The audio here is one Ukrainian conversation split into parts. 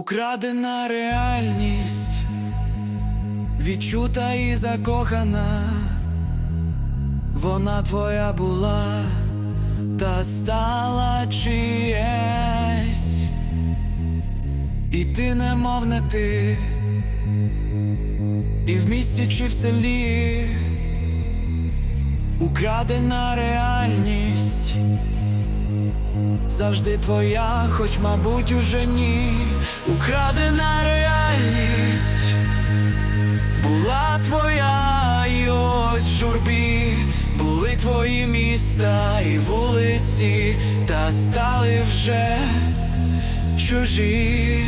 Украдена реальність, відчута і закохана, вона твоя була та стала чиєсь, і ти немов не ти, і в місті чи в селі, украдена реальність. Завжди твоя, хоч, мабуть, уже ні, украдена реальність була твоя, і ось в журбі були твої міста і вулиці, та стали вже чужі.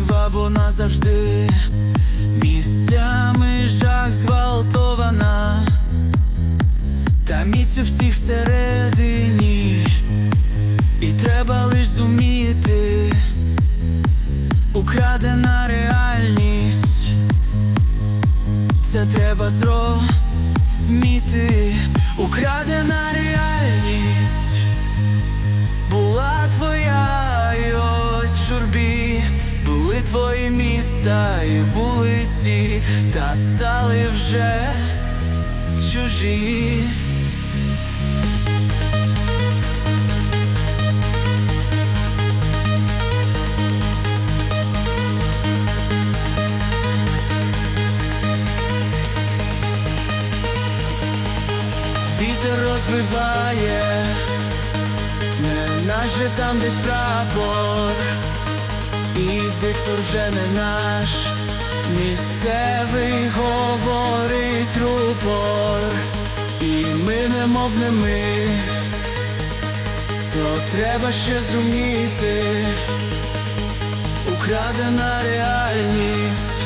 Жива вона завжди, місцями жах зґвалтована, та міць у всіх всередині, і треба лиш зуміти, міста і вулиці, та стали вже чужі. Вітер розвиває, не наш там десь прапор, і диктор вже не наш, місцевий говорить рупор, і ми немов не ми, то треба ще зуміти, украдена реальність,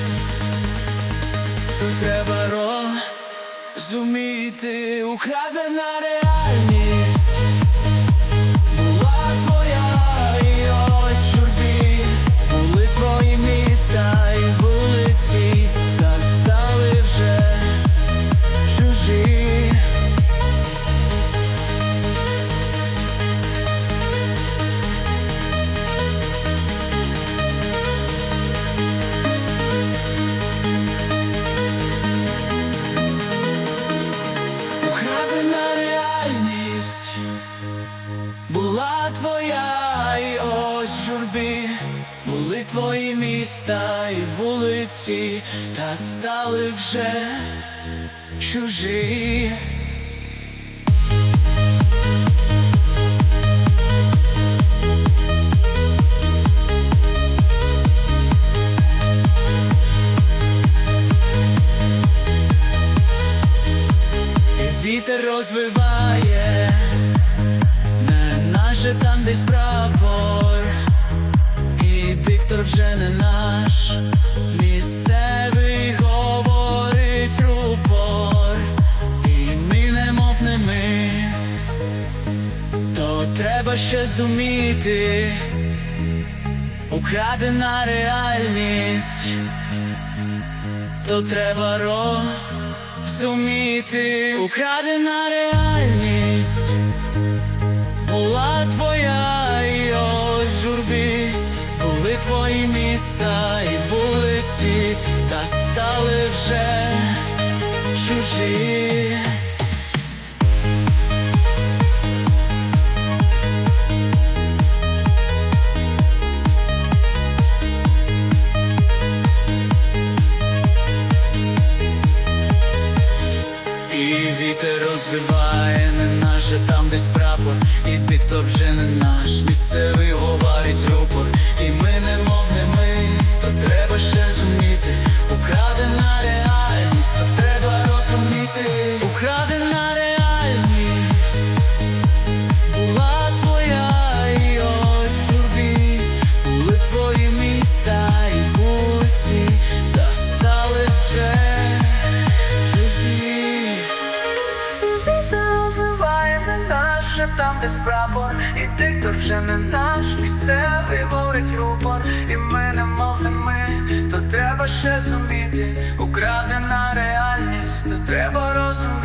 то треба розуміти, украдена реальність твої міста і вулиці, та стали вже чужі. Вітер розвиває, не наше там десь прапор, і вже не наш, місцевий говорить рупор, і ми немов не ми, то треба ще зуміти, украдена реальність. То треба розуміти, украдена реальність. Була твоя, міста і вулиці, та стали вже чужі. І вітер розвиває не вже там десь прапор, і диктор вже не наш. Місцевий наше там, десь прапор, і диктор вже не наш, місцевий говорить рупор, і ми не мов не ми, то треба ще зуміти, украдена реальність, то треба розуміти.